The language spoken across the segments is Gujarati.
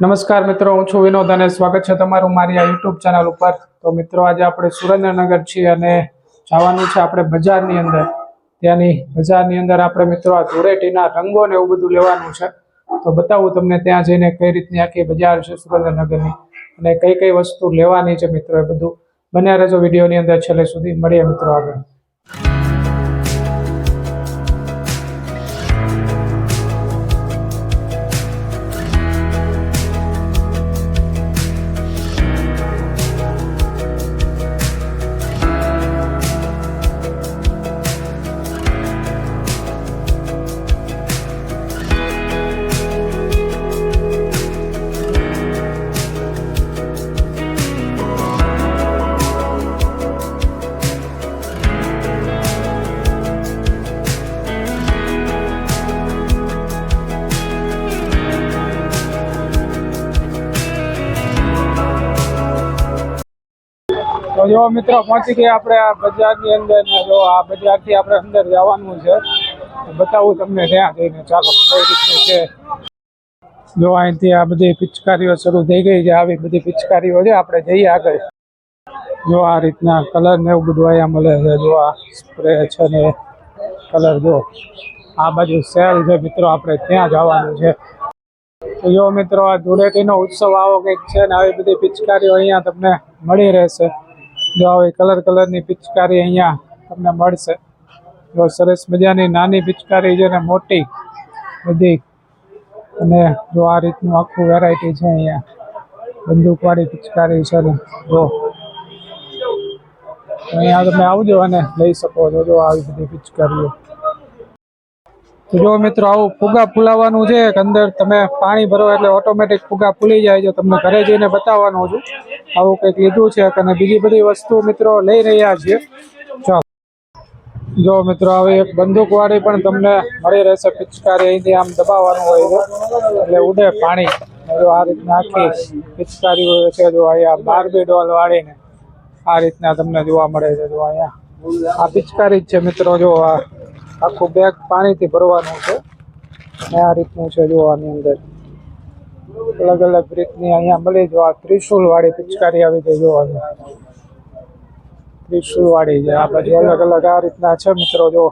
નમસ્કાર મિત્રો, હું છું વિનોદ અને સ્વાગત છે તમારું મારી આ યુટ્યુબ ચેનલ ઉપર. તો મિત્રો, આજે આપણે સુરેન્દ્રનગર છીએ અને જવાનું છે આપણે બજારની અંદર. ત્યાંની બજારની અંદર આપણે મિત્રો આ ધૂળેટીના રંગો ને એવું બધું લેવાનું છે. તો બતાવું તમને ત્યાં જઈને કઈ રીતની આખી બજાર છે સુરેન્દ્રનગરની અને કઈ કઈ વસ્તુ લેવાની છે મિત્રો એ બધું. બન્યા રહેજો વિડીયોની અંદર, છેલ્લે સુધી મળીએ મિત્રો આગળ. તો મિત્રો, પહોંચી ગયા આપણે આ બજારની અંદર ને જો આ બજારથી આપણે અંદર જવાનું છે. બતાવું તમને ત્યાં જઈને ચાલો, કઈ રીતનું છે. જો અહીંથી આ બધી પિચકારીઓ શરૂ થઈ ગઈ છે, આવી બધી પિચકારીઓ છે, આપણે જઈએ આગળ. જો આ રીતના કલર ને એવું બધું અહીંયા મળે છે, જો આ સ્પ્રે છે ને કલર જો. આ બાજુ સેલ છે મિત્રો, આપણે ત્યાં જવાનું છે. તો જો મિત્રો, આ ધૂળેટીનો ઉત્સવ આવો કંઈક છે ને, આવી બધી પિચકારીઓ અહીંયા તમને મળી રહેશે. જો આવી કલર કલરની પિચકારી અહીંયા તમને મળશે. જો સરસ મજાની નાની પિચકારી છે ને મોટી બધી. અને જો આ રીતનું આખું વેરાયટી છે અહીંયા. બંદૂકવાળી પિચકારી છે ને, જો. અહીંયા તમે આવજો અને લઈ શકો છો જો આવી બધી પિચકારીઓ. તો જો મિત્રો આવું ફુગા ફૂલાવાનું છે અંદર તમે પાણી ભરો એટલે ઓટોમેટિક ફુગા ફૂલી જાય છે. તમને ઘરે જઈને બતાવવાનું છું. આવું કંઈક લીધું છે અને બીજી બધી વસ્તુ મિત્રો લઈ રહ્યા છીએ. જો મિત્રો, હવે એક બંદૂક વાળી પણ તમને મળી રહેશે પિચકારી. અહીંથી આમ દબાવવાનું હોય છે. એટલે ઉડે પાણી. જો આ રીતના આખી પિચકારી હોય છે, જો અહીંયા બારબી ડોલ વાળીને આ રીતના તમને જોવા મળે છે. જો અહીંયા આ પિચકારી જ છે મિત્રો, જો આખું બેગ પાણીથી ભરવાનું છે. આ રીતનું છે જો આની અંદર. અલગ અલગ રીતની અહીંયા મળી જો આ ત્રિશુલ વાળી પિચકારી આવી જાય જો અહીંયા ત્રિશુલ વાળી છે. આ બધી અલગ અલગ આ રીતના છે મિત્રો, જો.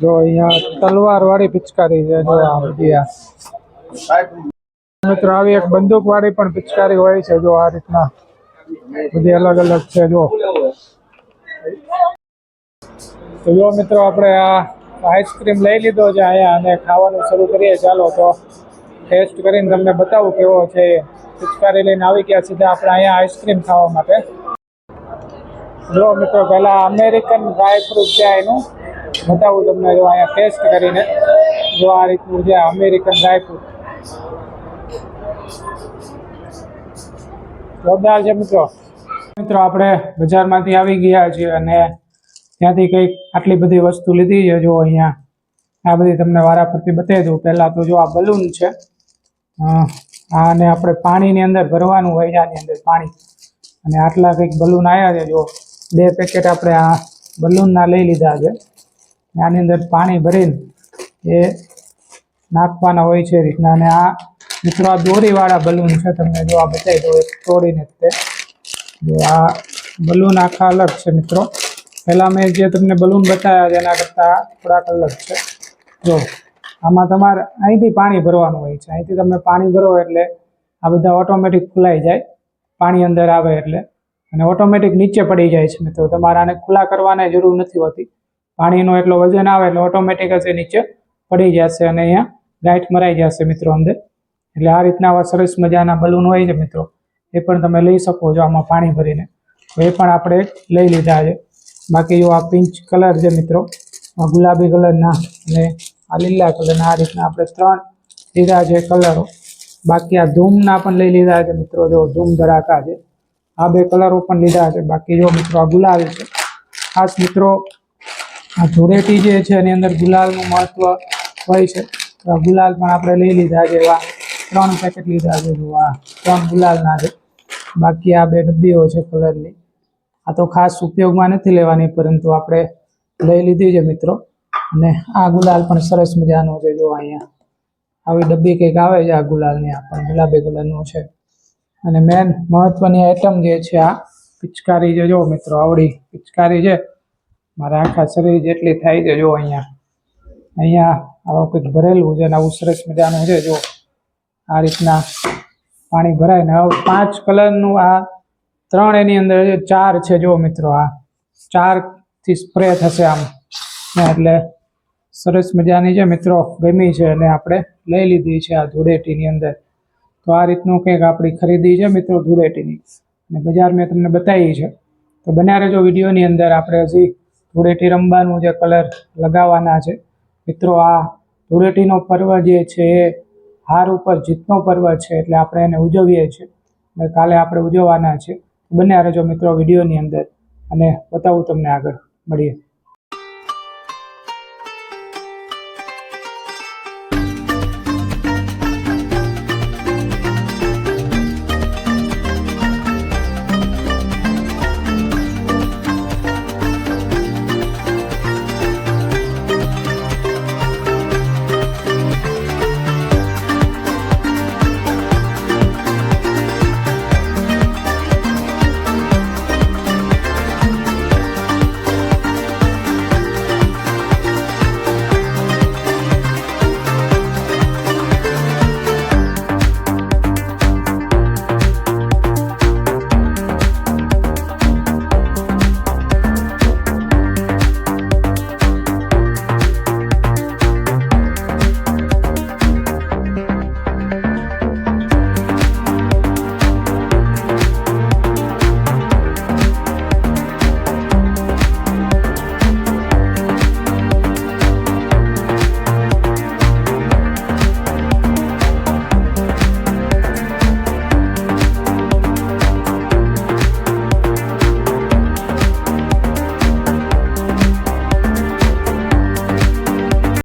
જો અહીંયા તલવાર વાળી પિચકારી છે જો આ. બધી મિત્રો, આવી એક બંદૂક વાળી પણ પિચકારી હોય છે જો આ રીતના. બધી અલગ અલગ છે, જો. તો જો મિત્રો, આપણે આ આઈસ્ક્રીમ લઈ લીધો છે અહીંયા અને ખાવાનું શરૂ કરીએ. ચાલો તો. ટેસ્ટ કરીને તમને બતાવું કેવો છે. પિચકારી લઈને આવી ગયા સીધા આપણે અહીંયા આઈસ્ક્રીમ ખાવા માટે. જો મિત્રો, પહેલા અમેરિકન ડ્રાયફ્રૂટ છે એનું. બતાવું તમને જો અહીંયા ટેસ્ટ કરીને. જો આ રીતનું છે અમેરિકન ડ્રાયફ્રૂટ જોરદાર છે મિત્રો. મિત્રો, આપણે બજારમાંથી આવી ગયા છીએ અને ત્યાંથી કંઈક આટલી બધી વસ્તુ લીધી છે. જો અહીંયા આ બધી તમને વારાફરતી બતાવી દઉં. પહેલાં તો જો આ બલૂન છે. આને આપણે પાણીની અંદર ભરવાનું હોય છે આની અંદર પાણી. અને આટલા કંઈક બલૂન આવ્યા છે જો બે પેકેટ આપણે આ બલૂનના લઈ લીધા છે. આની અંદર પાણી ભરીને એ નાખવાના હોય છે રીતના. અને આ મિત્રો આ દોરીવાળા બલૂન છે, તમને જો આ બતાવી દો એક તોડીને તે. જો આ બલૂન આખા અલગ છે મિત્રો. પહેલાં મેં જે તમને બલૂન બતાવ્યા છે, એના કરતાં થોડાક અલગ છે. જો. આમાં તમારે અહીંથી પાણી ભરવાનું હોય છે. અહીંથી તમે પાણી ભરો એટલે આ બધા ઓટોમેટિક ખુલાઈ જાય. પાણી અંદર આવે એટલે. અને ઓટોમેટિક નીચે પડી જાય છે મિત્રો. તમારે આને ખુલ્લા કરવાની જરૂર નથી હોતી. પાણીનો એટલો વજન આવે એટલે ઓટોમેટિક જ નીચે પડી જશે અને અહીંયા ગાંઠ મરાઈ જશે મિત્રો અંદર. એટલે આ રીતના આવા સરસ મજાના બલૂન હોય છે મિત્રો. એ પણ તમે લઈ શકો છો આમાં પાણી ભરીને. તો એ પણ આપણે લઈ લીધા છે. બાકી જો આ પિંચ કલર છે મિત્રો ગુલાબી કલરના અને આ લીલા કલરના, આ રીતના આપણે ત્રણ લીધા છે કલરો. બાકી આ ધૂમના પણ લઈ લીધા છે મિત્રો, જો ધૂમ ધડાકા છે. આ બે કલરો પણ લીધા છે. બાકી જો મિત્રો આ ગુલાબી છે. ખાસ મિત્રો, આ ધૂળેટી જે છે એની અંદર ગુલાલનું મહત્વ હોય છે. ગુલાલ પણ આપણે લઈ લીધા છે. એવા ત્રણ પેકેટ લીધા છે. આ ત્રણ ગુલાલના છે. બાકી આ બે ડબ્બીઓ છે કલરની. આ તો ખાસ ઉપયોગમાં નથી લેવાની, પરંતુ આપણે લઈ લીધી છે મિત્રો. અને આ ગુલાલ પણ સરસ મજાનો છે જો અહીંયા. આવી ડબ્બી કંઈક આવે છે આ ગુલાલની આ પણ, ગુલાબી કલરનું છે. અને મેન મહત્વની આઈટમ જે છે આ, પિચકારી જે જો મિત્રો, આવડી પિચકારી છે. મારા આખા શરીર જેટલી થાય છે જો અહીંયા. અહીંયા આવું કંઈક ભરેલું છે અને આવું સરસ મજાનું છે જો. આ રીતના પાણી ભરાય ને હવે પાંચ કલરનું આ ત્રણ એની અંદર ચાર છે જો મિત્રો આ. ચારથી સ્પ્રે થશે આમ. એટલે સરસ મજાની છે મિત્રો, ગમી છે અને આપણે લઈ લીધી છે આ ધૂળેટીની અંદર. તો આ રીતનું કંઈક આપણી ખરીદી છે મિત્રો ધૂળેટીની. અને બજાર મેં તમને બતાવી છે. તો બન્યા રહેજો વિડીયોની અંદર આપણે હજી ધૂળેટી રમવાનું જે કલર લગાવવાના છે, મિત્રો આ ધૂળેટીનો પર્વ જે છે એ હાર ઉપર જીતનો પર્વ છે એટલે આપણે એને ઉજવીએ છીએ. કાલે આપણે ઉજવવાના છે. બન્યા રહેજો મિત્રો વિડીયોની અંદર, અને બતાવું તમને આગળ, મળીએ.